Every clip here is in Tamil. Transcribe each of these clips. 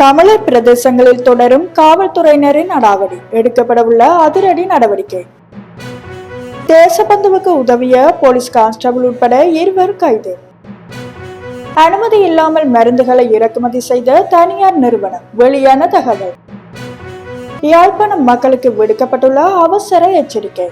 தமிழர் பிரதேசங்களில் தொடரும் காவல்துறையினரின் அடாவடி எடுக்கப்படவுள்ள அதிரடி நடவடிக்கை. தேசபந்துவுக்கு உதவிய போலீஸ் கான்ஸ்டபிள் உட்பட இருவர் கைது. அனுமதி இல்லாமல் மருந்துகளை இறக்குமதி செய்த தனியார் நிறுவனம். வெளியான தகவல். யாழ்ப்பாணம் மக்களுக்கு விடுக்கப்பட்டுள்ள அவசர எச்சரிக்கை.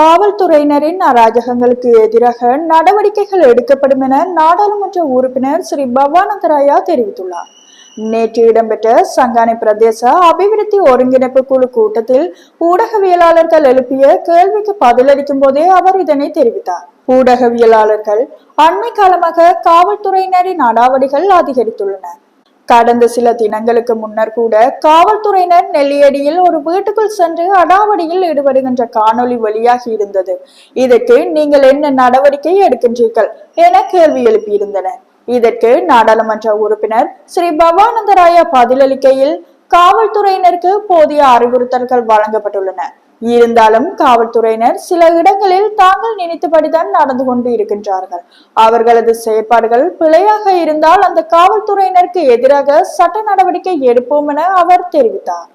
காவல்துறையினரின் அராஜகங்களுக்கு எதிராக நடவடிக்கைகள் எடுக்கப்படும் என நாடாளுமன்ற உறுப்பினர் ஸ்ரீ பவானந்தராயா தெரிவித்துள்ளார். நேற்று இடம்பெற்ற சங்கானை பிரதேச அபிவிருத்தி ஒருங்கிணைப்பு குழு கூட்டத்தில் ஊடகவியலாளர்கள் எழுப்பிய கேள்விக்கு பதிலளிக்கும் போதே அவர் இதனை தெரிவித்தார். ஊடகவியலாளர்கள் அண்மை காலமாக காவல்துறையினரின் அடாவடிகள் அதிகரித்துள்ளன. கடந்த சில தினங்களுக்கு முன்னர் கூட காவல்துறையினர் நெல்லியடியில் ஒரு வீட்டுக்குள் சென்று அடாவடியில் ஈடுபடுகின்ற காணொளி வெளியாகி இருந்தது. இதற்கு நீங்கள் என்ன நடவடிக்கை எடுக்கின்றீர்கள் என கேள்வி எழுப்பியிருந்தனர். இதற்கு நாடாளுமன்ற உறுப்பினர் ஸ்ரீ பவானந்தராய பதிலளிக்கையில் காவல்துறையினருக்கு போதிய அறிவுறுத்தல்கள் வழங்கப்பட்டுள்ளன. இருந்தாலும் காவல்துறையினர் சில இடங்களில் தாங்கள் நினைத்தபடிதான் நடந்து கொண்டு இருக்கின்றார்கள். அவர்களது செயற்பாடுகள் பிழையாக இருந்தால் அந்த காவல்துறையினருக்கு எதிராக சட்ட நடவடிக்கை எடுப்போம் என அவர் தெரிவித்தார்.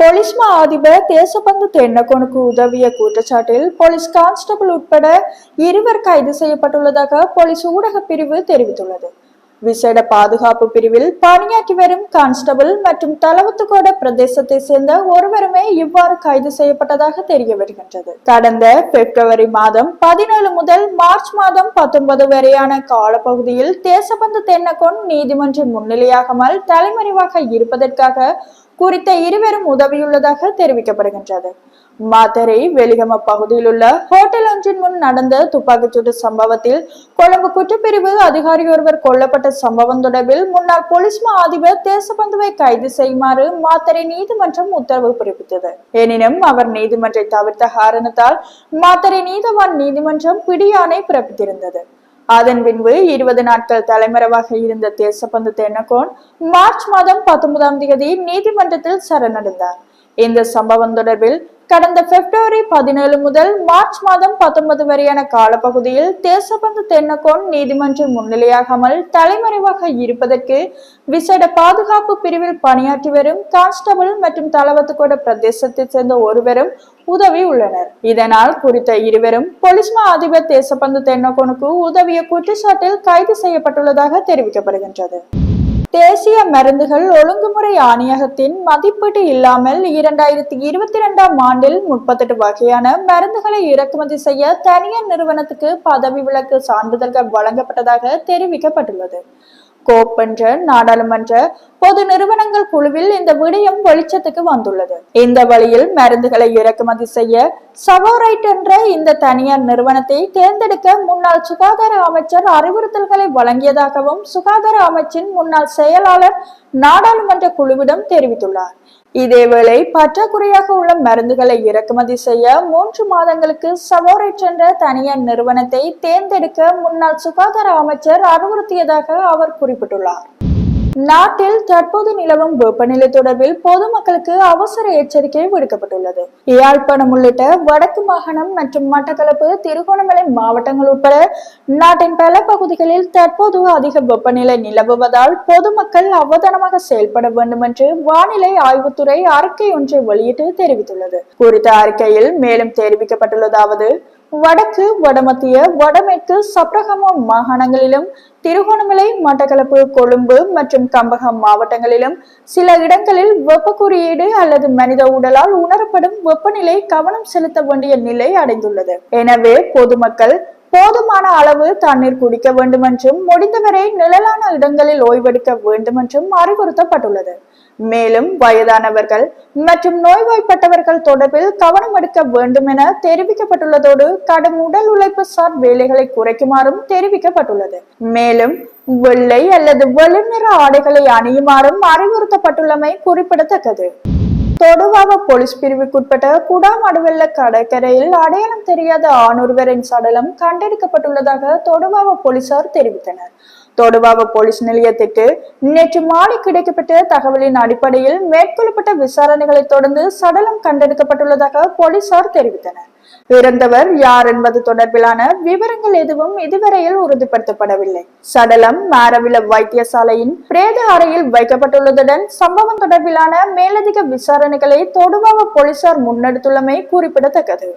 போலீஸ் மா அதிபர் தேசபந்து தென்னகோனுக்கு உதவிய குற்றச்சாட்டில் போலீஸ் கான்ஸ்டபிள் உட்பட இருவர் கைது செய்யப்பட்டுள்ளதாக போலீஸ் ஊடக பிரிவு தெரிவித்துள்ளது. விசேட பாதுகாப்பு பிரிவில் பணியாற்றி வரும் கான்ஸ்டபிள் மற்றும் தலவத்துக்கோட பிரதேசத்தை சேர்ந்த ஒருவருமே இவ்வாறு கைது செய்யப்பட்டதாக தெரிய வருகின்றது. கடந்த பிப்ரவரி மாதம் பதினேழு முதல் மார்ச் மாதம் பத்தொன்பது வரையான காலப்பகுதியில் தேசபந்து தென்னகொன் நீதிமன்ற முன்னிலையாகாமல் தலைமறைவாக இருப்பதற்காக குறித்த இருவரும் உதவியுள்ளதாக தெரிவிக்கப்படுகின்றது. மாத்தரை வெளிகம பகுதியில் உள்ள ஹோட்டல் ஒன்றின் முன் நடந்த துப்பாக்கிச்சூடு சம்பவத்தில் கொழும்பு குற்றப்பிரிவு அதிகாரி ஒருவர் கொல்லப்பட்ட சம்பவம் தொடர்பில் முன்னாள் போலீஸ் மா அதிபர் தேசபந்துவை கைது செய்யுமாறு மாத்தரை நீதிமன்றம் உத்தரவு பிறப்பித்தது. எனினும் அவர் நீதிமன்றை தவிர்த்த காரணத்தால் மாத்தரை நீதவான் நீதிமன்றம் பிடியானை பிறப்பித்திருந்தது. அதன் பின்பு இருபது நாட்கள் தலைமறைவாக இருந்த தேசபந்து தென்னகோன் மார்ச் மாதம் பத்தொன்பதாம் தேதி நீதிமன்றத்தில் சரணடைந்தார். இந்த சம்பவம் தொடர்பில் கடந்த பிப்ரவரி பதினேழு முதல் மார்ச் மாதம் பத்தொன்பது வரையான காலப்பகுதியில் தேசபந்து தென்னகோன் நீதிமன்றம் முன்னிலையாகாமல் தலைமறைவாக இருப்பதற்கு விசேட பாதுகாப்பு பிரிவில் பணியாற்றி வரும் கான்ஸ்டபிள் மற்றும் தளவத்துக்கோட பிரதேசத்தைச் சேர்ந்த ஒருவரும் உதவி உள்ளனர். இதனால் குறித்த இருவரும் பொலிஸ்மா மா அதிபர் தேசபந்து தென்னகோனுக்கு உதவிய குற்றச்சாட்டில் கைது செய்யப்பட்டுள்ளதாக தெரிவிக்கப்படுகின்றது. தேசிய மருந்துகள் ஒழுங்குமுறை ஆணையகத்தின் மதிப்பீடு இல்லாமல் இரண்டாயிரத்தி இருபத்தி இரண்டாம் ஆண்டில் முப்பத்தெட்டு வகையான மருந்துகளை இறக்குமதி செய்ய தனியார் நிறுவனத்துக்கு பதவி விலக்கு சான்றிதழ்கள் வழங்கப்பட்டதாக தெரிவிக்கப்பட்டுள்ளது. கோப் என்ற நாடாளுமன்ற பொது நிறுவனங்கள் குழுவில் இந்த விடயம் வெளிச்சத்துக்கு வந்துள்ளது. இந்த வழியில் மருந்துகளை இறக்குமதி செய்ய சவோரைட் என்ற இந்த தனியார் நிறுவனத்தை தேர்ந்தெடுக்க முன்னாள் சுகாதார அமைச்சர் அறிவுறுத்தல்களை வழங்கியதாகவும் சுகாதார அமைச்சின் முன்னாள் செயலாளர் நாடாளுமன்ற குழுவிடம் தெரிவித்துள்ளார். இதேவேளை பற்றாக்குறையாக உள்ள மருந்துகளை இறக்குமதி செய்ய மூன்று மாதங்களுக்கு சவோரைட் என்ற தனியார் நிறுவனத்தை தேர்ந்தெடுக்க முன்னாள் சுகாதார அமைச்சர் அறிவுறுத்தியதாக அவர் குறிப்பிட்டுள்ளார். நாட்டில் தற்போது நிலவும் வெப்பநிலை தொடர்பில் பொதுமக்களுக்கு அவசர எச்சரிக்கை விடுக்கப்பட்டுள்ளது. யாழ்ப்பாணம் உள்ளிட்ட வடக்கு மாகாணம் மற்றும் மட்டக்களப்பு திருகோணமலை மாவட்டங்கள் உட்பட நாட்டின் பல பகுதிகளில் தற்போது அதிக வெப்பநிலை நிலவுவதால் பொதுமக்கள் அவதானமாக செயல்பட வேண்டும் என்று வானிலை ஆய்வுத்துறை அறிக்கை ஒன்றை வெளியிட்டு தெரிவித்துள்ளது. குறித்த அறிக்கையில் மேலும் தெரிவிக்கப்பட்டுள்ளதாவது வடக்கு வடமத்திய வடமேற்கு சப்ரகம மாகாணங்களிலும் திருகோணமலை மட்டக்களப்பு கொழும்பு மற்றும் கம்பகம் மாவட்டங்களிலும் சில இடங்களில் வெப்ப குறியீடு அல்லது மனித உடலால் உணரப்படும் வெப்பநிலை கவனம் செலுத்த வேண்டிய நிலை அடைந்துள்ளது. எனவே பொதுமக்கள் போதுமான அளவு தண்ணீர் குடிக்க வேண்டும் என்றும் முடிந்தவரை நிழலான இடங்களில் ஓய்வெடுக்க வேண்டும் என்றும் அறிவுறுத்தப்பட்டுள்ளது. மேலும் வயதானவர்கள் மற்றும் நோய்வாய்ப்பட்டவர்கள் தொடர்பில் கவனம் எடுக்க வேண்டும் என தெரிவிக்கப்பட்டுள்ளதோடு கடும் உடல் உழைப்பு சார் வேலைகளை குறைக்குமாறும் தெரிவிக்கப்பட்டுள்ளது. மேலும் வெள்ளை அல்லது வெளிநிற ஆடைகளை அணியுமாறும் அறிவுறுத்தப்பட்டுள்ளமை குறிப்பிடத்தக்கது. தொடுவாவ போலீஸ் பிரிவுக்குட்பட்ட குடாமடுவெல்ல கடற்கரையில் அடையாளம் தெரியாத ஆணொருவரின் சடலம் கண்டெடுக்கப்பட்டுள்ளதாக தொடுவாவ போலீசார் தெரிவித்தனர். தொடுவாவ போலீஸ் நிலையத்திற்கு நேற்று மாலை கிடைக்கப்பட்ட தகவலின் அடிப்படையில் மேற்கொள்ளப்பட்ட விசாரணைகளை தொடர்ந்து சடலம் கண்டெடுக்கப்பட்டுள்ளதாக போலீசார் தெரிவித்தனர். இறந்தவர் யார் என்பது தொடர்பிலான விவரங்கள் எதுவும் இதுவரையில் உறுதிப்படுத்தப்படவில்லை. சடலம் மாரவில வைத்தியசாலையின் பிரேத அறையில் வைக்கப்பட்டுள்ளதுடன் சம்பவம் தொடர்பிலான மேலதிக விசாரணைகளை தொடுவாவ போலீசார் முன்னெடுத்துள்ளமை குறிப்பிடத்தக்கது.